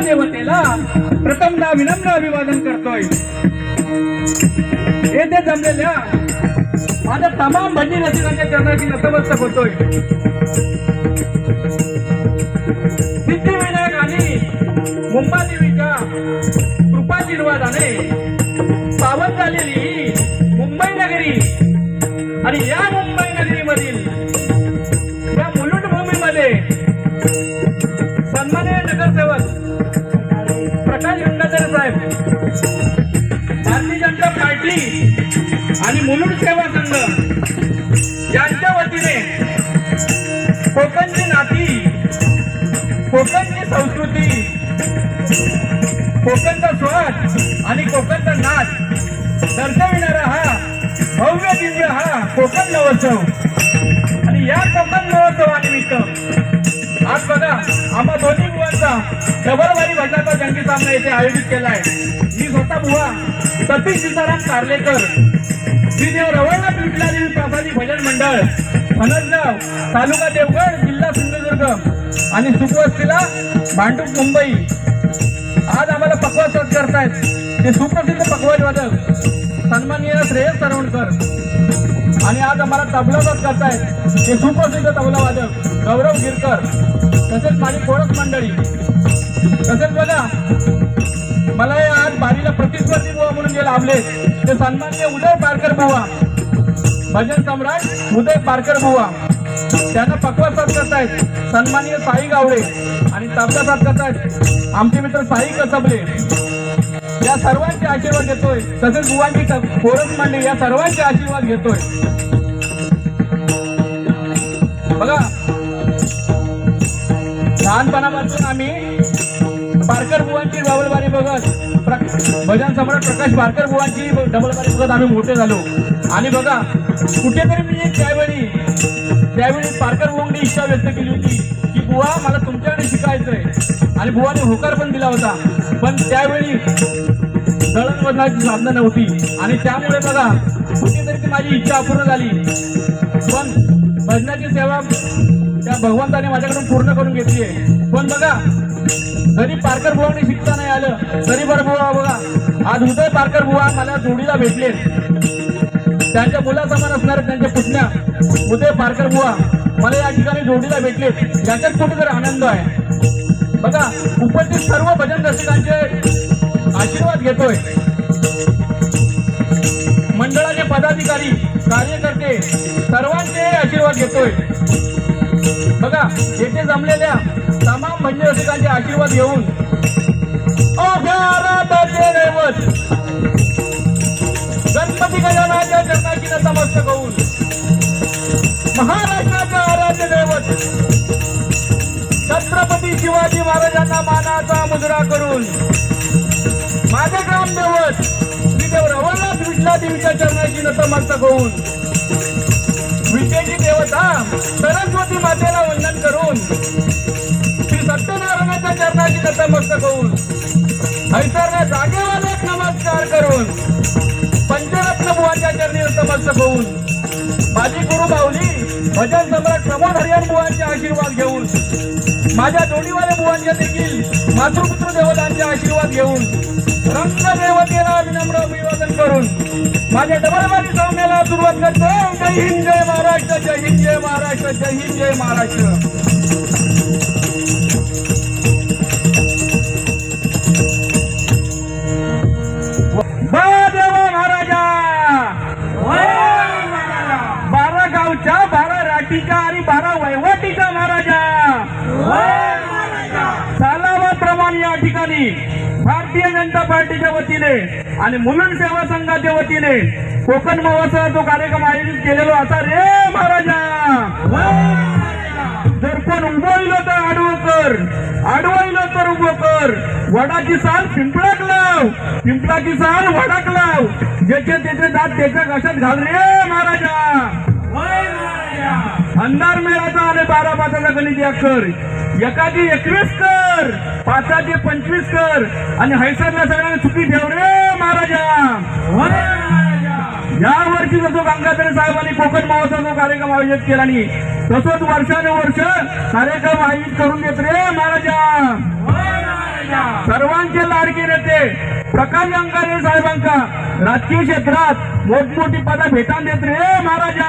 देवतेला प्रथमदा विनम्र अभिवादन करतोय. येथे जमलेल्या माझ्या तमाम भजनी रसिकांच्या चरणाची नतमस्तक होतोय. सिद्धिविनायक आणि मुंबादेवीच्या कृपाशीर्वादाने पावन झालेली ही मुंबई नगरी आणि या आणि मुलुंड सेवा संघ यांच्या वतीने कोकणची नाती कोकणची संस्कृती कोकणचा स्वाद आणि कोकणचा नाच दर्शविणारा हा भव्य दिव्य हा कोकण महोत्सव. आणि या कोकण महोत्सवानिमित्त आज बघा आम्हा दोन्ही बुवांचा डबलवारी भजनाचा जंगी सामना येथे आयोजित केला आहे मी स्वतः बुवा सतीश सीताराम कारलेकर श्रीदेव रवळनाथ विठला देवी प्रसादी भजन मंडळ अनंतगाव तालुका देवगड जिल्हा सिंधुदुर्ग आणि सुखवस्तीला भांडूप मुंबई. आज आम्हाला पकवाज करतायत. ते सुप्रसिद्ध पकवाज वादक सन्माननीय श्रेयस सरवणकर. आणि आज आम्हाला तबला साथ करतायत. ते सुप्रसिद्ध तबला वादक गौरव गिरकर. तसेच माझी कोळक मंडळी. तसेच बघा मला या आज बारीला प्रतिस्पर्धी बुवा म्हणून जे लाभले ते सन्मान्य उदय पारकर बुवा भजन सम्राट उदय पारकर बुवा. त्यांना पकवा साथ करतायत सन्मान्य साई गावडे आणि तबला साथ करतायत आमचे मित्र साई कसबले. या सर्वांचे आशीर्वाद घेतोय. तसेच बुवांची कोरस मांडे या सर्वांचे आशीर्वाद घेतोय. बघा लहानपणापासून आम्ही पारकर बुवांची डबलबारी बघत भजन सम्राट प्रकाश पारकर बुवांची डबलबारी बघत आम्ही मोठे झालो. आणि बघा कुठेतरी मी त्यावेळी त्यावेळी पारकर बुवांनी इच्छा व्यक्त केली होती की बुवा मला तुमच्याकडे शिकायचंय. आणि बुवाने होकार पण दिला होता. पण त्यावेळी दळणवळणाची साधना नव्हती. आणि त्यामुळे बघा कुठेतरी ती माझी इच्छा अपूर्ण झाली. पण भजनाची सेवा त्या भगवंताने माझ्याकडून पूर्ण करून घेतली आहे. पण बघा जरी पारकर बुवाने शिकता नाही आलं तरी बरं बुवा बघा. आज उदय पारकर बुवा मला जोडीला भेटले त्यांच्या मुलासमान असणारे त्यांच्या पुतण्या. उदय पारकर बुवा मला या ठिकाणी जोडीला भेटले याच्यात कुठेतरी आनंद आहे. बघा उपस्थित सर्व भजन रसिकांचे आशीर्वाद घेतोय. मंडळाचे पदाधिकारी कार्यकर्ते सर्वांचे आशीर्वाद घेतोय. बघा येथे जमलेल्या तमाम भंज रसिकांचे आशीर्वाद घेऊन अभ्याराधाचे दैवत. गणपती गजानाच्या चरणाची नतमस्तक होऊन महाराष्ट्राचे आराध्य दैवत. छत्रपती शिवाजी महाराजांना मानाचा मुजरा करून माझे ग्रामदैवत श्रीदेव रवळनाथ विठला देवीच्या चरणाची नतमस्तक होऊन विजयजी देवता सरस्वती मातेला वंदन करून श्री सत्यनारायणाच्या चरणाची नतमस्तक होऊन हैसरने जागेवाले नमस्कार करून पंचरत्न बुवांच्या चरणी नतमस्तक होऊन माझी गुरु बावली भजन सम्राट प्रमोद हरियाण बुवांचे आशीर्वाद घेऊन माझ्या जोडीवाले बुवांचे देखील मातृपुत्र देवतांचे आशीर्वाद घेऊन रंग देवतेला विनम्र अभिवादन करून माझ्या डबलबाजी सामन्याला सुरुवात करतो. जय हिंद जय महाराष्ट्र जय हिंद जय महाराष्ट्र जय हिंद जय महाराष्ट्र. आणि मुलुंड सेवा संघाच्या वतीने कोकण महोत्सव तो कार्यक्रम आयोजित केलेलो असा रे महाराजा. जर कोण उभं तर आडवं कर आडवं तर उभं कर. वडाची साल पिंपळाक लाव पिंपळाची साल वडाक लाव. ज्याचे त्याचे दात त्याच्या घशात घाल रे महाराजा. अंधार मेळाचा आणि बारा पाचाचा गणित अक्षर एकाची एकवीस कर पाचाचे पंचवीस कर आणि हैसरला सगळ्यांना चुकी ठेव रे महाराजा. या वर्षी जसं गंगाधर साहेबांनी कोकण महोत्सव कार्यक्रम आयोजित केला आणि तसंच वर्षानुवर्ष कार्यक्रम आयोजित करून देत रे महाराजा. सर्वांचे लाडके नेते प्रकाश अंगारे साहेबांका राजकीय क्षेत्रात मोठमोठी पदा भेटा देत रे महाराजा.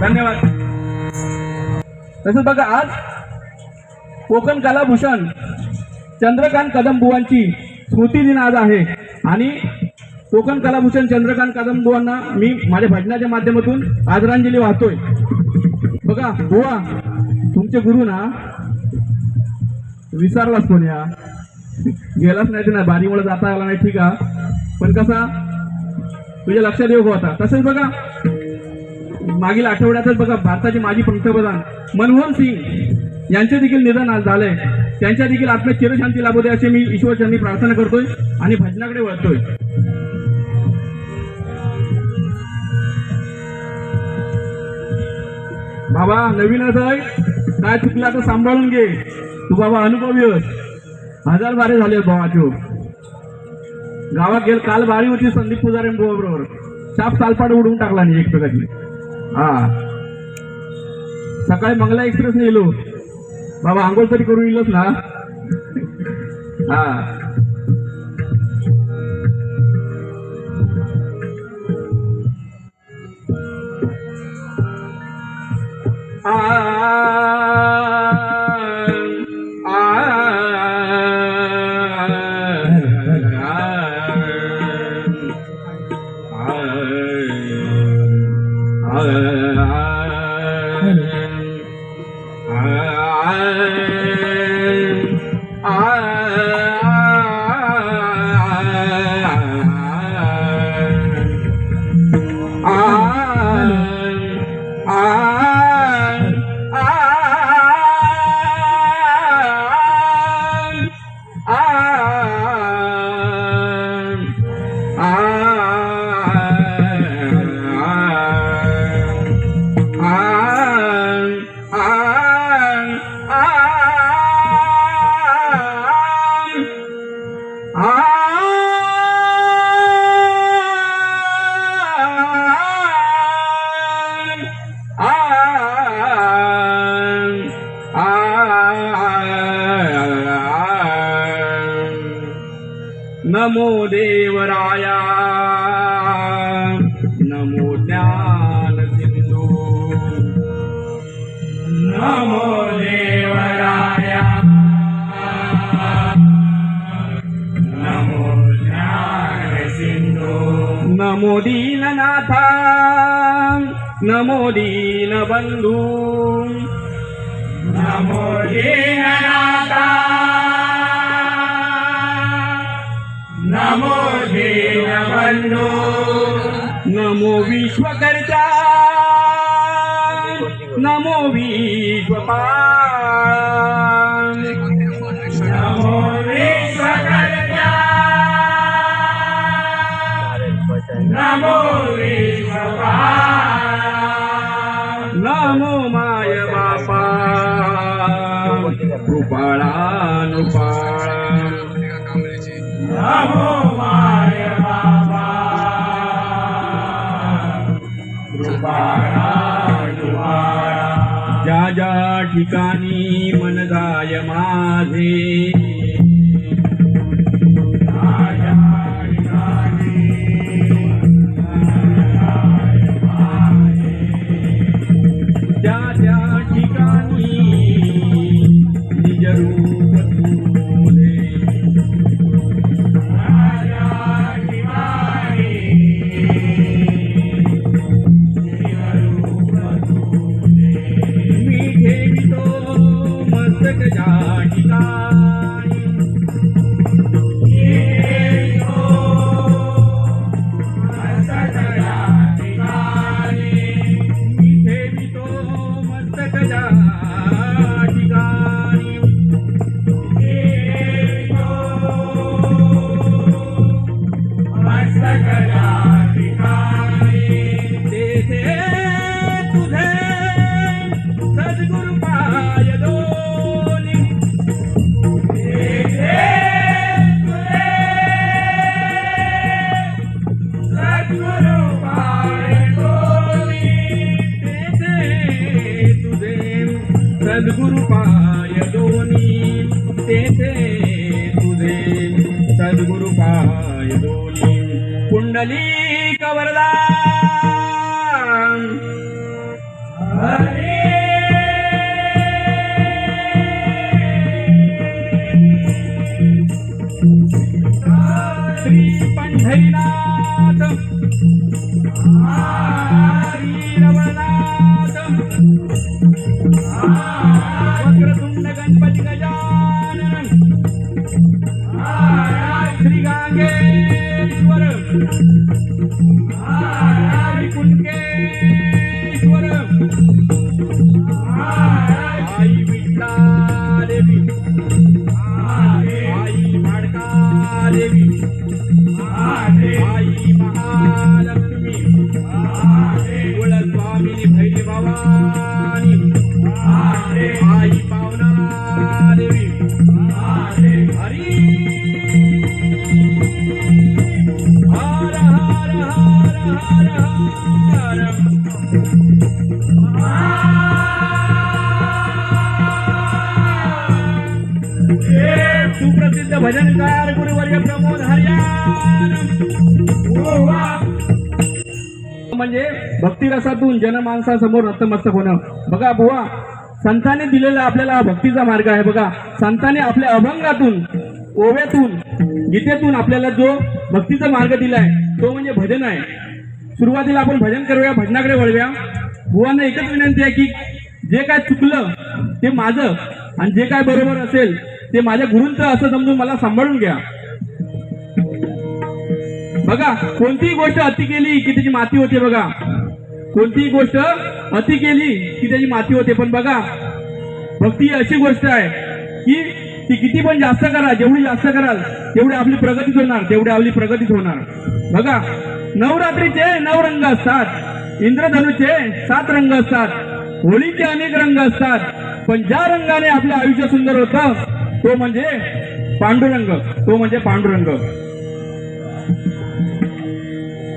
धन्यवाद. तसंच बघा आज कोकण कलाभूषण चंद्रकांत कदमबुवांची स्मृती दिन आज आहे. आणि कोकण कलाभूषण चंद्रकांत कदमबुवांना मी माझ्या भजनाच्या माध्यमातून आदरांजली वाहतोय. बघा बुवा तुमचे गुरु ना विसरलाच कोण गेलाच नाही ते ना बारीमुळे जाता आला नाही ठीक आहे पण कसा? तुझ्या लक्षात येऊ होता तसंच बघा मागील आठवड्यातच बघा भारताचे माजी पंतप्रधान मनमोहन सिंग यांचे देखील निधन आज झालंय. त्यांच्या देखील आत्म्या चिरशांती लाभू दे असे मी ईश्वरचरणी प्रार्थना करतोय आणि भजनाकडे वळतोय. बाबा नवीनच आहे काय चुकला तर सांभाळून घे. तू बाबा अनुभवी हजार बारे झाले भावाचे गावात गेल काल बारी होती संदीप पुजारे बरोबर. साप सालपाट उडवून टाकला नाही एक हा. सकाळी मंगला एक्सप्रेस नेलो बाबा आंघोळ तरी करू येईलच ना. हा. आ. नमो देवराया। नमो ज्ञान सिंधू। नमो देवराया। नमो ज्ञान नमो दीनबन्धू नमो दीननाथा। नमो दीनबंधू नमो विश्वकर्ता। नमो विश्वपाल। ज्या ज्या ठिकाणी मन जाय माझे. कुंडली कवरदा श्री पंढरीनाथ श्री वक्रतुंड गणपती गजा भजनकार गुरुवर्य प्रमोद हरियान म्हणजे भक्तिरसातून जनमानसासमोर नतमस्तक होणं. बघा बुवा संतांनी दिलेला आपल्याला हा भक्तीचा मार्ग आहे बघा. संतांनी आपल्या अभंगातून ओव्यातून गीतेतून आपल्याला जो भक्तीचा मार्ग दिलाय तो म्हणजे भजन आहे. सुरुवातीला आपण भजन करूया भजनाकडे वळूया. बुवांना एकच विनंती आहे की जे काय चुकलं ते माझं. आणि जे काय बरोबर असेल ते माझ्या गुरूंचं असं समजून मला सांभाळून घ्या. बघा कोणतीही गोष्ट अति केली की त्याची माती होते बघा. कोणतीही गोष्ट अति केली की त्याची माती होते. पण बघा भक्ती ही अशी गोष्ट आहे की ती किती पण जास्त करा जेवढी जास्त कराल तेवढी आपली प्रगतीच होणार तेवढी आपली प्रगतीच होणार. बघा नवरात्रीचे नऊ रंग असतात. इंद्रधनुचे सात रंग असतात. होळीचे अनेक रंग असतात. पण ज्या रंगाने आपलं आयुष्य सुंदर होतं तो म्हणजे पांडुरंग तो म्हणजे पांडुरंग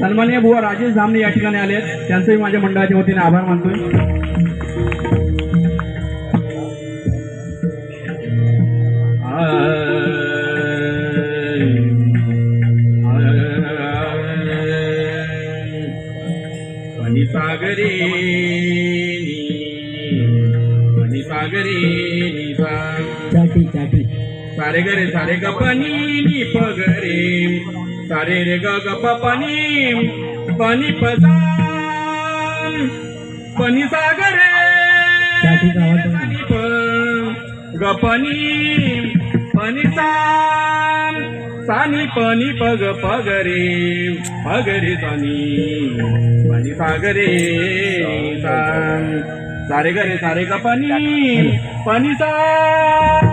सन्मान्य बुवा राजेश धामणे या ठिकाणी आले आहेत त्यांचंही माझ्या मंडळाच्या वतीने आभार मानतोय सागरे सारे गरे सारे गपनी पगरे सारे रे ग पनी पानी पाणी पसा पाणी सागरे. पाणी प सा सानी. पनी पग पगरे. पगरे सानी. पनी सागरे सारे गरे सारे गपनी पनी सा